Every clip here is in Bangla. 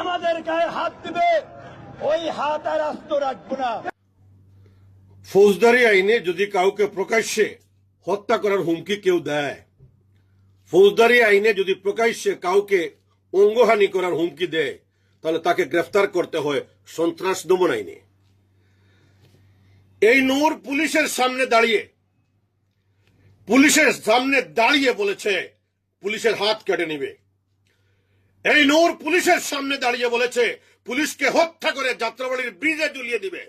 আমাদের গায়ে হাত দিবে, ওই হাত আর আস্ত রাখব না। ফৌজদারি আইনে যদি কাউকে প্রকাশ্যে হত্যা করার হুমকি কেউ দেয়, ফৌজদারি আইনে যদি প্রকাশ্যে কাউকে অঙ্গহানি করার হুমকি দেয়, তাহলে তাকে গ্রেফতার করতে হয় সন্ত্রাস দমন আইনে। এই নূর পুলিশের সামনে দাঁড়িয়ে, পুলিশের সামনে দাঁড়িয়ে বলেছে, পুলিশের হাত কেটে নিবে। এই নূর পুলিশের সামনে দাঁড়িয়ে বলেছে, পুলিশকে হত্যা করে যাত্রাবাড়ির ব্রিজে ঝুলিয়ে দিবে।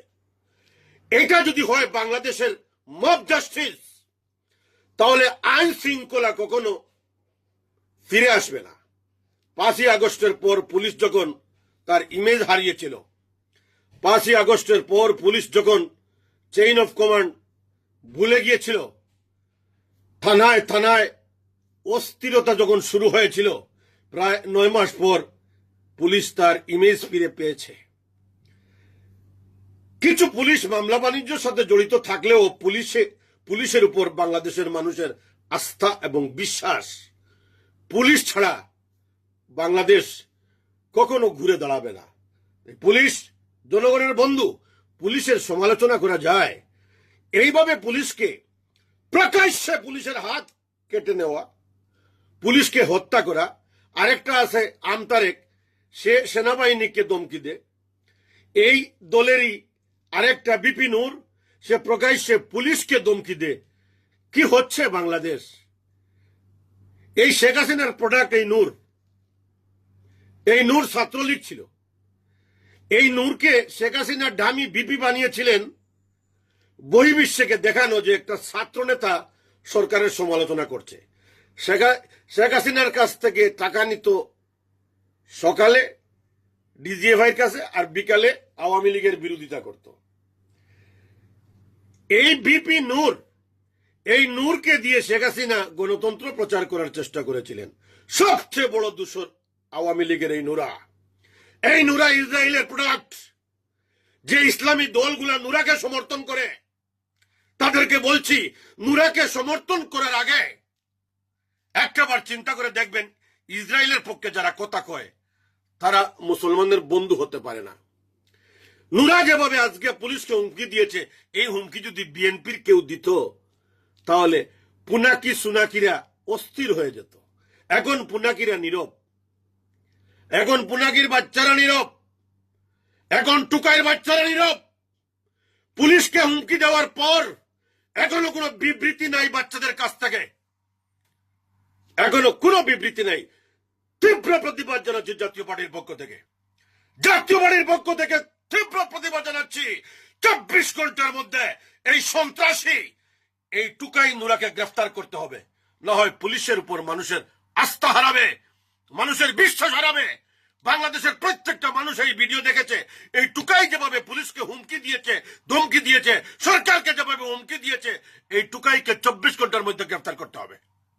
এটা যদি হয় বাংলাদেশের মব জাস্টিস, তাহলে আইন শৃঙ্খলা কখনো ফিরে আসবে না। পাঁচই আগস্টের পর পুলিশ যখন তার ইমেজ হারিয়েছিল, পাঁচই আগস্টের পর পুলিশ যখন চেইন অফ কমান্ড ভুলে গিয়েছিল, থানায় থানায় অস্থিরতা যখন শুরু হয়েছিল প্রায় নয় মাস পর পুলিশ তার ইমেজ ফিরে পেয়েছে। কিছু পুলিশ মামলা বাণিজ্যের সাথে জড়িত থাকলেও পুলিশে, পুলিশের উপর বাংলাদেশের মানুষের আস্থা এবং বিশ্বাস। পুলিশ ছাড়া বাংলাদেশ কখনো ঘুরে দাঁড়াবে না। পুলিশ জনগণের বন্ধু, পুলিশের সমালোচনা করা যায়। এইভাবে পুলিশকে প্রকাশ্যে পুলিশের হাত কেটে নেওয়া, পুলিশকে হত্যা করা আরেকটা আছে আমতারেক সে সেনাবাহিনীকে দমকি দেয়। এই দলেরই আরেকটা বিপিনুর সে প্রকাশ্যে পুলিশকে দমকি দে কি হচ্ছে বাংলাদেশ? এই শেখ হাসিনার প্রোডাক্ট এই নূর। এই নূর ছাত্রলীগ ছিল। এই নূরকে শেখ হাসিনা ডামি বিপি বানিয়েছিলেন। বহির্বিশ্বকে দেখানো যে একটা ছাত্র নেতা সরকারের সমালোচনা করছে। শেখ হাসিনার কাছ থেকে টাকা নিত সকালে ডিজিএফআইয়ের কাছে, আর বিকালে আওয়ামী লীগের বিরোধিতা করত। এই বিপি নূর, এই নূরকে দিয়ে শেখ হাসিনা গণতন্ত্র প্রচার করার চেষ্টা করেছিলেন। সবচেয়ে বড় দূষণ আওয়ামী লীগের এই নুরা। এই নুরা ইসরায়েলের প্রোডাক্ট যে ইসলামী দলগুলা নুরাকে সমর্থন করে, তাদেরকে বলছি, নুরাকে সমর্থন করার আগে একটাবার চিন্তা করে দেখবেন, ইসরায়েলের পক্ষে যারা কথা কয়, তারা মুসলমানদের বন্ধু হতে পারে না। নুরা যেভাবে আজকে পুলিশকে হুমকি দিয়েছে, এই হুমকি যদি বিএনপির কেউ দিত, তাহলে পুনাকি সুনাকিরা অস্থির হয়ে যেত। এখন পুনাকিরা নীরব। এখন পুনাকির বাচ্চারা নীরব। এখন টুকাইয়ের বাচ্চারা নীরব। পুলিশকে হুমকি দেওয়ার পর এখনও কোনো বিবৃতি নাই বাচ্চাদের কাছ থেকে। এখনও কোনো বিবৃতি নেই। তীব্র প্রতিবাদ জানাচ্ছি জাতীয় পার্টির পক্ষ থেকে। জাতীয় পার্টির পক্ষ থেকে তীব্র প্রতিবাদ জানাচ্ছি। চব্বিশ ঘণ্টার মধ্যে এই সন্ত্রাসী, এই টুকাই নুরাকে গ্রেফতার করতে হবে। না হয় পুলিশের উপর মানুষের আস্থা হারাবে, মানুষের বিশ্বাস হারাবে। বাংলাদেশের প্রত্যেকটা মানুষ এই ভিডিও দেখেছে। এই টুকাই যেভাবে পুলিশকে হুমকি দিয়েছে, ধমকি দিয়েছে, সরকারকে যেভাবে হুমকি দিয়েছে, এই টুকাইকে চব্বিশ